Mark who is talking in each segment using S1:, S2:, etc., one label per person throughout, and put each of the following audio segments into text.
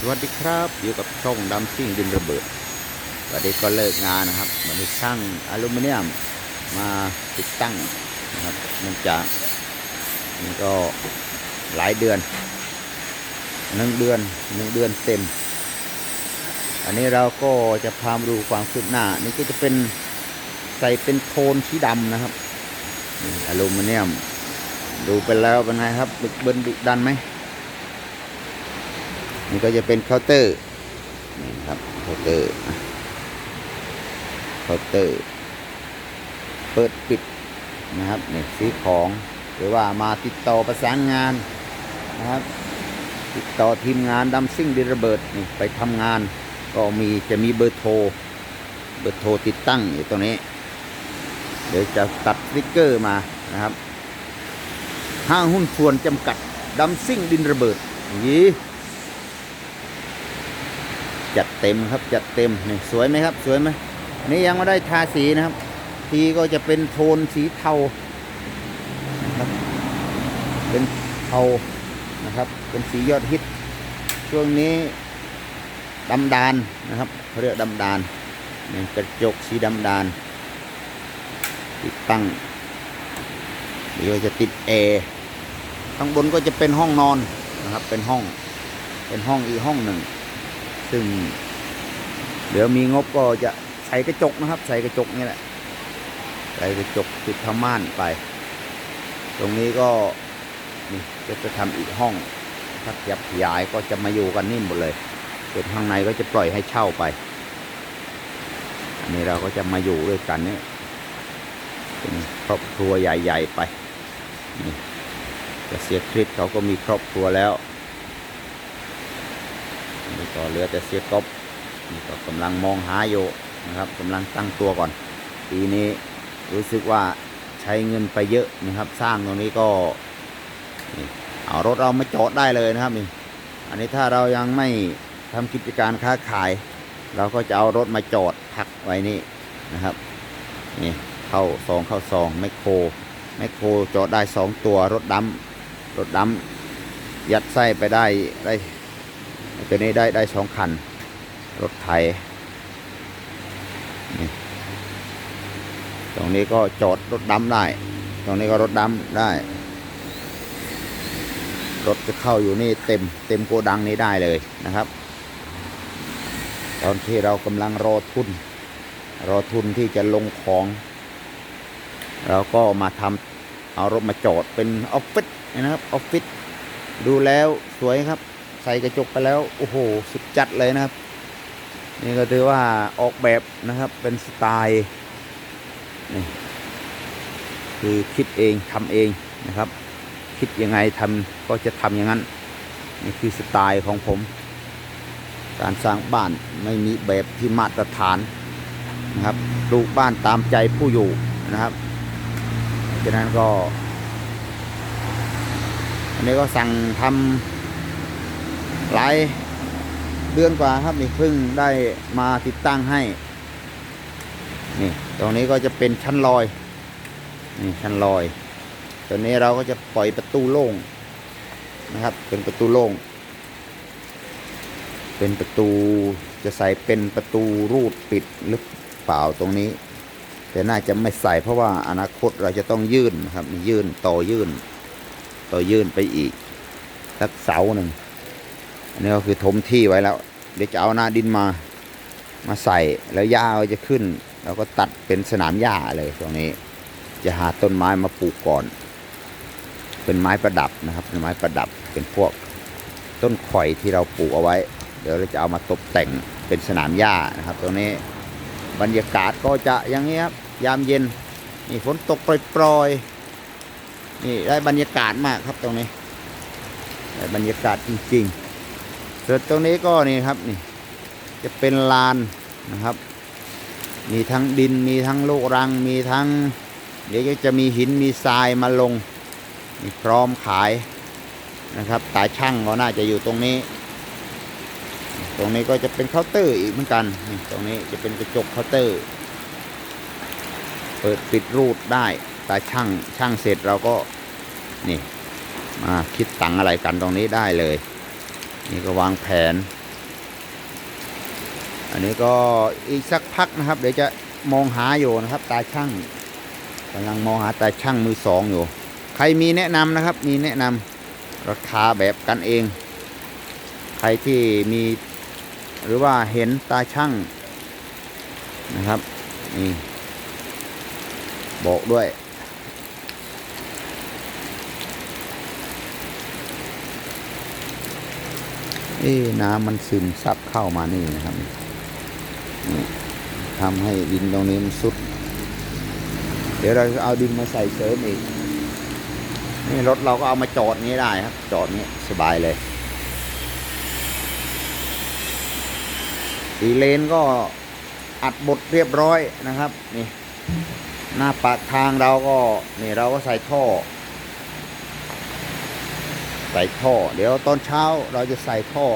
S1: สวัสดีครับอยู่กับช่องดำซิ่งดินระเบิดวันนี้ก็เลิกงานนะครับวันนี้ช่างอลูมิเนียมมาติดตั้งนะครับเนื่องจากนี่ก็หลายเดือนหนึ่งเดือนหนึ่งเดือนเต็ม อันนี้เราก็จะพามาดูความคืบหน้า นี่ก็จะเป็นใส่เป็นโทนสีดำนะครับอลูมิเนียม ดูไปแล้วเป็นไงครับบึกเบินดุดันไหม นี่ก็จะเป็นเคาน์เตอร์นี่ครับเคาน์เตอร์เคาน์เตอร์เปิดปิดนะครับนี่ซื้อของหรือว่ามาติดต่อประสานงานนะครับ ติดต่อทีมงานดำซิ่งดินระเบิดนี่ไปทำงาน ก็มีจะมีเบอร์โทรเบอร์โทรติดตั้งอยู่ตรงนี้ เดี๋ยวจะตัดสติ๊กเกอร์มานะครับห้างหุ้นส่วนจำกัดดำซิ่งดินระเบิดอย่างนี้ จัดเต็มครับจัดเต็มนี่สวยไหมครับ สวยไหมอันนี้ยังไม่ได้ทาสีนะครับ ทีก็จะเป็นโทนสีเทานะครับเป็นเทานะครับ เป็นสียอดฮิต ช่วงนี้ดำดานนะครับเขาเรียกดำดานนี่กระจกสีดำดาน ติดตั้งเดี๋ยวจะติดแอร์ข้างบนก็จะเป็นห้องนอนนะครับ เป็นห้อง เป็นห้องอีกห้องหนึ่ง ซึ่ง เดี๋ยวมีงบก็จะใส่กระจกนะครับ ใส่กระจกนี่แหละ ใส่กระจกติดผ้าม่านไป ตรงนี้ก็นี่ก็จะทำอีกห้อง ถ้าขยับขยายก็จะมาอยู่กันนี่หมดเลยส่วนข้างในก็จะปล่อยให้เช่าไป อันนี้เราก็จะมาอยู่ด้วยกันเนี่ยเป็นครอบครัวใหญ่ ๆ ไปนี่จะเสียคริสเขาก็มีครอบครัวแล้ว ก็เหลือแต่เสียกบนี่ก็กำลังมองหาอยู่นะครับกำลังตั้งตัวก่อน ปีนี้รู้สึกว่าใช้เงินไปเยอะนะครับ สร้างตรงนี้ก็เอารถเรามาจอดได้เลยนะครับนี่อันนี้ถ้าเรายังไม่ทำกิจการค้าขาย เราก็จะเอารถมาจอดพักไว้นี่นะครับนี่เข้าซองเข้าซองแมคโครแมคโครจอดได้สองตัวรถดำรถดำยัดไส้ไปได้ได้ ตัวนี้ได้ได้สองคัน รถไถตรงนี้ก็จอดรถดำได้ ตรงนี้ก็รถดำได้ รถจะเข้าอยู่นี่เต็มเต็มโกดังนี้ได้เลยนะครับ ตอนที่เรากำลังรอทุน รอทุนที่จะลงของ เราก็มาทำเอารถมาจอดเป็นออฟฟิศนะครับออฟฟิศดูแล้วสวยครับ ส่กระจกไปแล้วโอ้โหสุดจัดเลยนะครับ นี่ก็ถือว่าออกแบบนะครับเป็นสไตล์นี่คือคิดเองทำเองนะครับ คิดยังไงทำก็จะทำอย่างนั้นนี่คือสไตล์ของผม การสร้างบ้านไม่มีแบบที่มาตรฐานนะครับปลูกบ้านตามใจผู้อยู่นะครับฉะนั้นก็ อันนี้ก็สั่งทำ หลายเดือนกว่าครับนี่เพิ่งได้มาติดตั้งให้ นี่ตรงนี้ก็จะเป็นชั้นลอย นี่ชั้นลอยตัวนี้เราก็จะปล่อยประตูโล่งนะครับ เป็นประตูโล่ง เป็นประตูจะใส่เป็นประตูรูดปิดหรือเปล่าตรงนี้ แต่น่าจะไม่ใส่เพราะว่าอนาคตเราจะต้องยื่นนะครับ ยื่นต่อยื่น ต่อยื่นไปอีกสักเสาหนึ่ง อันนี้ก็คือถมที่ไว้แล้ว เดี๋ยวจะเอาหน้าดินมา มาใส่แล้วหญ้าจะขึ้นเราก็ตัดเป็นสนามหญ้าเลยตรงนี้ จะหาต้นไม้มาปลูกก่อน เป็นไม้ประดับนะครับ เป็นไม้ประดับเป็นพวกต้นข่อยที่เราปลูกเอาไว้ เดี๋ยวเราจะเอามาตกแต่งเป็นสนามหญ้านะครับ ตรงนี้บรรยากาศก็จะอย่างนี้ครับยามเย็นนี่ฝนตกโปรยๆนี่ได้บรรยากาศมากครับตรงนี้ได้บรรยากาศจริง ๆ ส่วนตรงนี้ก็นี่ครับนี่จะเป็นลานนะครับ มีทั้งดินมีทั้งลูกรัง มีทั้ง เดี๋ยวจะมีหินมีทรายมาลงนี่พร้อมขายนะครับตาช่างก็น่าจะอยู่ตรงนี้ ตรงนี้ก็จะเป็นเคาน์เตอร์อีกเหมือนกันนี่ตรงนี้จะเป็นกระจกเคาน์เตอร์ เปิดปิดรูดได้ตาช่างช่างเสร็จเราก็นี่มาคิดตังอะไรกันตรงนี้ได้เลย นี่ก็วางแผน อันนี้ก็อีกสักพักนะครับ เดี๋ยวจะมองหาอยู่นะครับ ตาช่างกำลังมองหาตาช่างมือสองอยู่ ใครมีแนะนำนะครับ มีแนะนำราคาแบบกันเอง ใครที่มีหรือว่าเห็นตาช่างนะครับนี่บอกด้วย เอ๊น้ำมันซึมซับเข้ามานี่นะครับทำให้ดินตรงนี้มันสุด เดี๋ยวเราจะเอาดินมาใส่เสริมอีก นี่รถเราก็เอามาจอดนี้ได้ครับ จอดนี้สบายเลยสีเลนก็อัดบดเรียบร้อยนะครับ นี่ หน้าปากทางเราก็ นี่เราก็ใส่ท่อ ใส่ท่อ เดี๋ยวตอนเช้าเราจะใส่ท่อ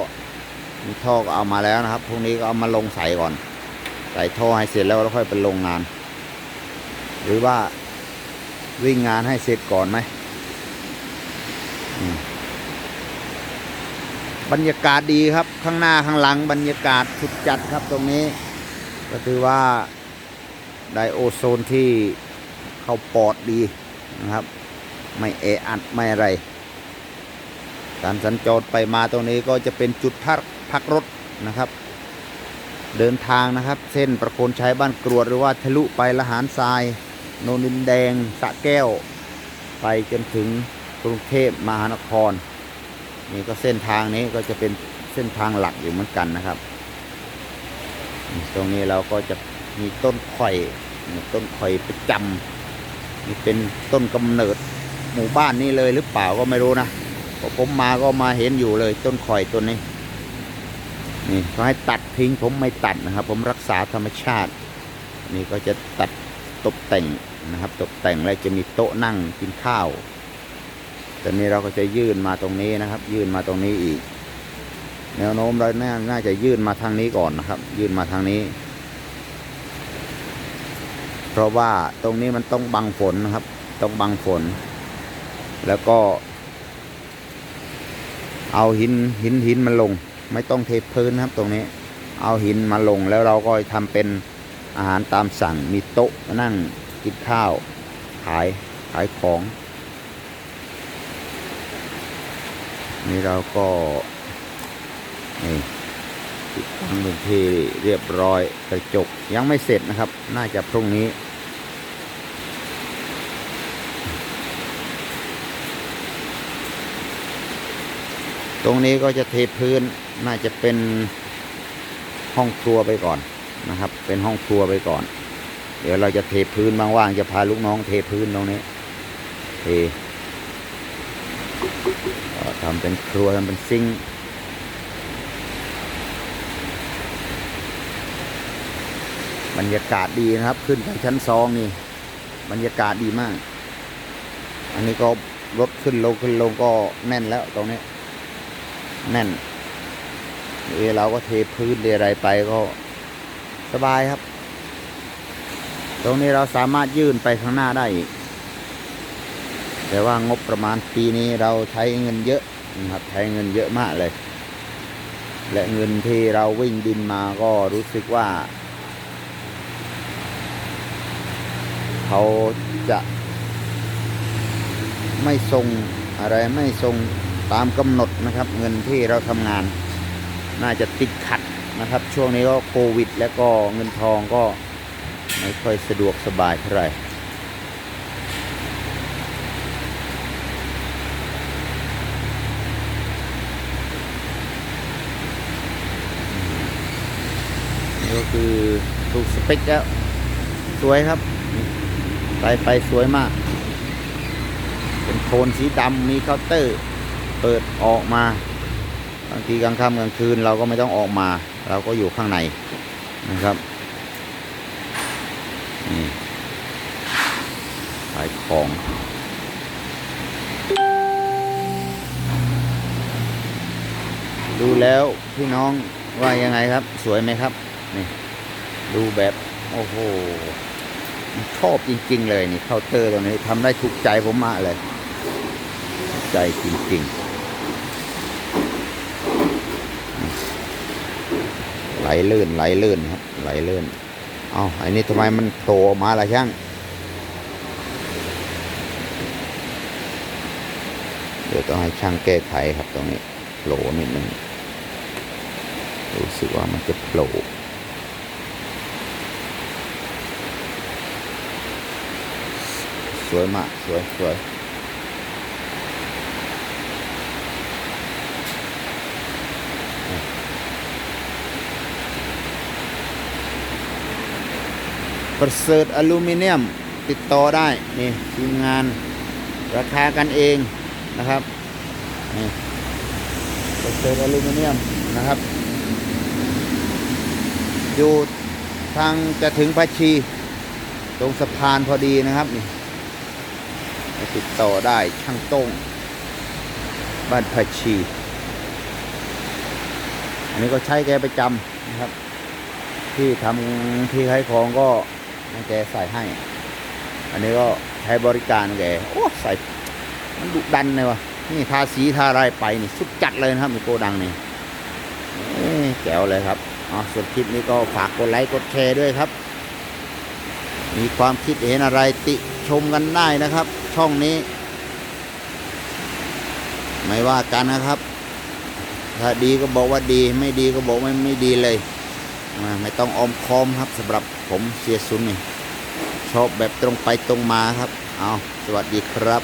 S1: มีท่อก็เอามาแล้วนะครับพรุ่งนี้ก็เอามาลงใส่ก่อน ใส่ท่อให้เสร็จแล้วเราค่อยไปลงงาน หรือว่าวิ่งงานให้เสร็จก่อนไหมบรรยากาศดีครับ ข้างหน้าข้างหลังบรรยากาศสุดจัดครับตรงนี้ ก็ถือว่าไดโอโซนที่เข้าปอดดีนะครับ ไม่เอะอัดไม่อะไร การสัญจรไปมาตรงนี้ก็จะเป็นจุดพักพักรถนะครับ เดินทางนะครับ เส้นประโคนชัยบ้านกรวดหรือว่าทะลุไปละหารทราย โนนินแดงสะแก้ว ไปจนถึงกรุงเทพมหานคร นี่ก็เส้นทางนี้ก็จะเป็นเส้นทางหลักอยู่เหมือนกันนะครับ ตรงนี้เราก็จะมีต้นข่อยต้นข่อยประจำนี่เป็นต้นกำเนิดหมู่บ้านนี้เลยหรือเปล่าก็ไม่รู้นะ ผมมาก็มาเห็นอยู่เลยต้นข่อยต้นนี้ นี่เขาให้ตัดทิ้งผมไม่ตัดนะครับ ผมรักษาธรรมชาติ นี่ก็จะตัดตกแต่งนะครับ ตกแต่งแล้วจะมีโต๊ะนั่งกินข้าวแต่นี้เราก็จะยื่นมาตรงนี้นะครับ ยื่นมาตรงนี้อีก แนวโน้มเราน่าน่าจะยื่นมาทางนี้ก่อนนะครับ ยื่นมาทางนี้ เพราะว่าตรงนี้มันต้องบังฝนนะครับ ต้องบังฝน แล้วก็ เอาหินหินหินมาลง ไม่ต้องเทพื้นนะครับตรงนี้ เอาหินมาลงแล้วเราก็ทำเป็นอาหารตามสั่งมีโต๊ะนั่งกินข้าว ขายขายของ นี่เราก็นี่ติดตั้งเป็นที่เรียบร้อยกระจกยังไม่เสร็จนะครับ น่าจะพรุ่งนี้ ตรงนี้ก็จะเทพื้นน่าจะเป็นห้องครัวไปก่อนนะครับ เป็นห้องครัวไปก่อน เดี๋ยวเราจะเทพื้นว่างๆจะพาลูกน้องเทพื้นตรงนี้เททำเป็นครัวทำเป็นซิงบรรยากาศดีนะครับ ขึ้นไปชั้นสองนี่ บรรยากาศดีมาก อันนี้ก็รถขึ้นลงขึ้นลงก็แน่นแล้วตรงนี้ แน่นเอเราก็เทพื้นเทอะไรไปก็สบายครับ ตรงนี้เราสามารถยื่นไปข้างหน้าได้อีกแต่ว่างบประมาณปีนี้เราใช้เงินเยอะนะครับใช้เงินเยอะมากเลย และเงินที่เราวิ่งดินมาก็รู้สึกว่า เขาจะไม่ทรงอะไรไม่ทรง ตามกำหนดนะครับ เงินที่เราทำงาน น่าจะติดขัดนะครับ ช่วงนี้ก็โควิด แล้วก็เงินทองก็ไม่ค่อยสะดวกสบายเท่าไหร่นี่ก็คือถูกสเปคแล้วสวยครับไปไปสวยมาก เป็นโทนสีดำมีเคาน์เตอร์ เปิดออกมาบางทีกลางค่ำกลางคืนเราก็ไม่ต้องออกมา เราก็อยู่ข้างในนะครับนี่ขายของดูแล้วพี่น้องว่ายังไงครับ สวยไหมครับนี่ดูแบบโอ้โหชอบจริง ๆ เลยนี่เคาน์เตอร์ตรงนี้ทำได้ถูกใจผมมากเลย ใจจริง ๆ ไหลลื่นไหลลื่นครับ ไหลลื่น เอาอันนี้ทำไมมันโตออกมาล่ะช่างเดี๋ยวต้องให้ช่างแก้ไขครับตรงนี้โผล่นิดนึงรู้สึกว่ามันจะโผล่สวยมากสวยสวย ประเสริฐอลูมิเนียมติดต่อได้นี่ทีมงานราคากันเองนะครับนี่ประเสริฐอลูมิเนียมนะครับ อยู่ทางจะถึงพัชี ตรงสะพานพอดีนะครับนี่ติดต่อได้ช่างต้งบ้านพัชีอันนี้ก็ใช้แกประจำนะครับ ที่ทำที่ขายของก็ ให้แกใส่ให้ อันนี้ก็ใช้บริการแกโอ้ใส่มันดุดันเลยวะนี่ทาสีทาอะไรไปนี่สุดจัดเลยนะครับมีโกดังนี่แจ๋วเลยครับอ๋อส่วนคลิปนี้ก็ฝากกดไลค์กดแชร์ด้วยครับ มีความคิดเห็นอะไรติชมกันได้นะครับ ช่องนี้ ไม่ว่ากันนะครับ ถ้าดีก็บอกว่าดี ไม่ดีก็บอกไม่ไม่ดีเลย ไม่ต้องอมคอมครับสำหรับผมเสียสุนนี่ชอบแบบตรงไปตรงมาครับ เอาสวัสดีครับ